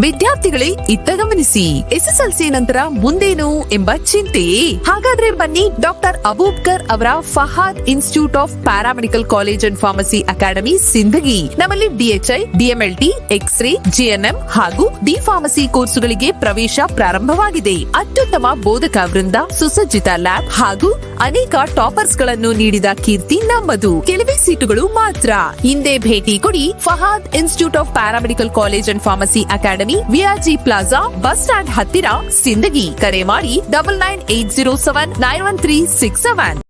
ವಿದ್ಯಾರ್ಥಿಗಳೇ, ಇತ್ತ ಗಮನಿಸಿ. ಎಸ್ಎಸ್ಎಲ್ಸಿ ನಂತರ ಮುಂದೇನು ಎಂಬ ಚಿಂತೆಯೇ ಹಾಗಾದ್ರೆ ಬನ್ನಿ ಡಾಕ್ಟರ್ ಅಬೂಬ್ಕರ್ ಅವರ Fahad institute of paramedical college and pharmacy academy Sindagi ನಮ್ಮಲ್ಲಿ DHI, DMLT, X ray, GNM ಹಾಗೂ ಡಿ ಫಾರ್ಮಸಿ ಕೋರ್ಸುಗಳಿಗೆ ಪ್ರವೇಶ ಪ್ರಾರಂಭವಾಗಿದೆ. ಅತ್ಯುತ್ತಮ ಬೋಧಕ ವೃಂದ, ಸುಸಜ್ಜಿತ ಲ್ಯಾಬ್ ಹಾಗೂ ಅನೇಕ ಟಾಪರ್ಸ್ಗಳನ್ನು ನೀಡಿದ ಕೀರ್ತಿ ನಮ್ಮದು. ಕೆಲವೇ ಸೀಟುಗಳು ಮಾತ್ರ. ಹಿಂದೆ ಭೇಟಿ ಕೊಡಿ Fahad institute of paramedical college and pharmacy academy VRG plaza bus stand ಹತ್ತಿರ ಸಿಂದಗಿ. ಕರೆ ಮಾಡಿ double nine eight zero seven nine one three six seven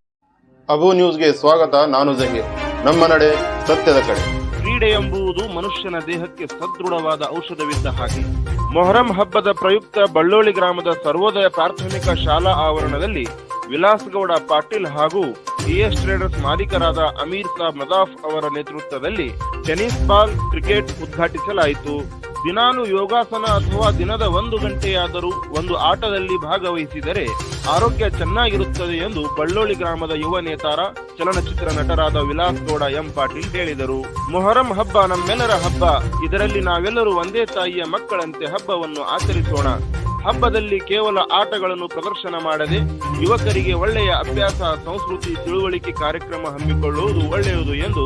Abu ನ್ಯೂಸ್ಗೆ ಸ್ವಾಗತ ನಾನು ಜಹೀರ್. ನಮ್ಮ ನಡೆ ಸತ್ಯದ ಕಡೆ. ಕ್ರೀಡೆ ಎಂಬುದು ಮನುಷ್ಯನ ದೇಹಕ್ಕೆ ಸದೃಢವಾದ ಔಷಧವಿದ್ದ ಹಾಗೆ. ಮೊಹರಂ ಹಬ್ಬದ ಪ್ರಯುಕ್ತ ಬಳ್ಳೋಳಿ ಗ್ರಾಮದ ಸರ್ವೋದಯ ಪ್ರಾಥಮಿಕ ಶಾಲಾ ಆವರಣದಲ್ಲಿ ವಿಲಾಸಗೌಡ ಪಾಟೀಲ್ ಹಾಗೂ ಎಸ್ ಟ್ರೇಡರ್ಸ್ ಮಾಲೀಕರಾದ ಅಮೀರ್ ಸಾಬ್ ಮದಾಫ್ ಅವರ ನೇತೃತ್ವದಲ್ಲಿ ಟೆನಿಸ್ ಬಾಲ್ ಕ್ರಿಕೆಟ್ ಉದ್ಘಾಟಿಸಲಾಯಿತು. ದಿನಾನು ಯೋಗಾಸನ ಅಥವಾ ದಿನದ ಒಂದು ಗಂಟೆಯಾದರೂ ಒಂದು ಆಟದಲ್ಲಿ ಭಾಗವಹಿಸಿದರೆ ಆರೋಗ್ಯ ಚೆನ್ನಾಗಿರುತ್ತದೆ ಎಂದು ಬಳ್ಳೋಳಿ ಗ್ರಾಮದ ಯುವ ನೇತಾರ, ಚಲನಚಿತ್ರ ನಟರಾದ ವಿಲಾಸ್ ಗೌಡ ಎಂ ಪಾಟೀಲ್ ಹೇಳಿದರು. ಮೊಹರಂ ಹಬ್ಬ ನಮ್ಮೆಲ್ಲರ ಹಬ್ಬ. ಇದರಲ್ಲಿ ನಾವೆಲ್ಲರೂ ಒಂದೇ ತಾಯಿಯ ಮಕ್ಕಳಂತೆ ಹಬ್ಬವನ್ನು ಆಚರಿಸೋಣ. ಹಬ್ಬದಲ್ಲಿ ಕೇವಲ ಆಟಗಳನ್ನು ಪ್ರದರ್ಶನ ಮಾಡದೆ ಯುವಕರಿಗೆ ಒಳ್ಳೆಯ ಅಭ್ಯಾಸ, ಸಂಸ್ಕೃತಿ, ತಿಳುವಳಿಕೆ ಕಾರ್ಯಕ್ರಮ ಹಮ್ಮಿಕೊಳ್ಳುವುದು ಒಳ್ಳೆಯದು ಎಂದು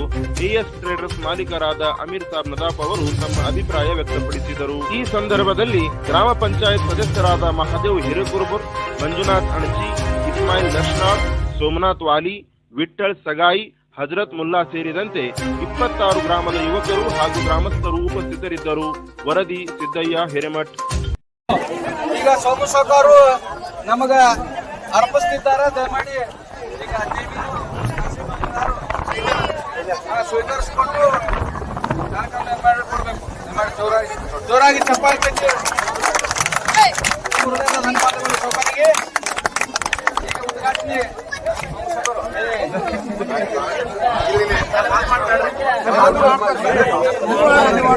ಎಎಸ್ ಟ್ರೇಡರ್ಸ್ ಮಾಲೀಕರಾದ ಅಮೀರ್ ಸಾಬ್ ನದಾಫ್ ಅವರು ತಮ್ಮ ಅಭಿಪ್ರಾಯ ವ್ಯಕ್ತಪಡಿಸಿದರು. ಈ ಸಂದರ್ಭದಲ್ಲಿ ಗ್ರಾಮ ಪಂಚಾಯತ್ ಸದಸ್ಯರಾದ ಮಹಾದೇವ್ ಹಿರೇಕುರ್ಬುರ್, ಮಂಜುನಾಥ್ ಅಣಚಿ, ಇಸ್ಮಾಯಿಲ್ ದರ್ಶನಾಥ್ ಸೋಮನಾಥ್ ವಾಲಿ, ವಿಠ್ಠಲ್ ಸಗಾಯಿ, ಹಜರತ್ ಮುಲ್ಲಾ ಸೇರಿದಂತೆ ಇಪ್ಪತ್ತಾರು ಗ್ರಾಮದ ಯುವಕರು ಹಾಗೂ ಗ್ರಾಮಸ್ಥರು ಉಪಸ್ಥಿತರಿದ್ದರು. ವರದಿ, ಸಿದ್ದಯ್ಯ, ಹಿರೇಮಠ್. ಈಗ ಸೋಮು ಸಾವ್ಕಾರು ನಮಗ ಅರ್ಪಿಸ್ತಿದ್ದಾರೆ ದಯಮಾಡಿ ಈಗ ಸ್ವೀಕರಿಸಿಕೊಂಡು ಕೊಡಬೇಕು ಜೋರಾಗಿ ಚಪ್ಪಾಳೆ ಕಟ್ಟಿ ಧನ್ಯವಾದಗಳು ಸಾವ್ಕಾರಿಗೆ. ಈಗ ಉದ್ಘಾಟನೆ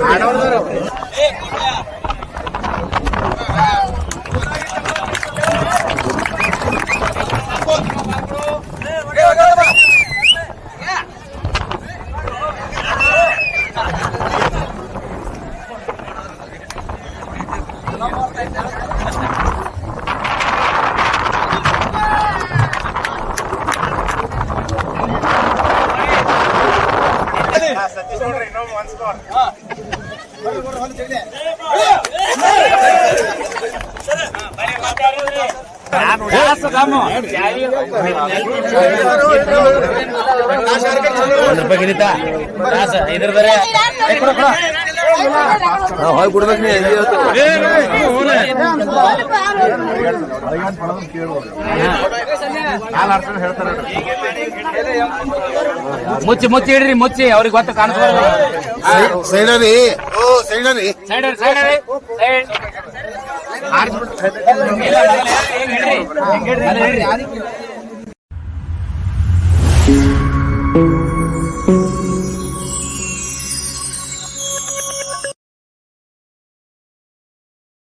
ಸೋಮು ಒಂದು ರೂಪಾಯಿ ಗಿರಿತಾ ಇದ್ರ ಮುಚ್ಚಿ ಮುಚ್ಚಿ ಇಡ್ರಿ ಮುಚ್ಚಿ. ಅವ್ರಿಗೆ ಗೊತ್ತ ಕಾಣಿಸ್ಬಾರ್ದು ಸೈಡರಿ ಓ ಸೈಡರಿ ಸೈಡ್ ಸೈಡ್ ಸೈಡ್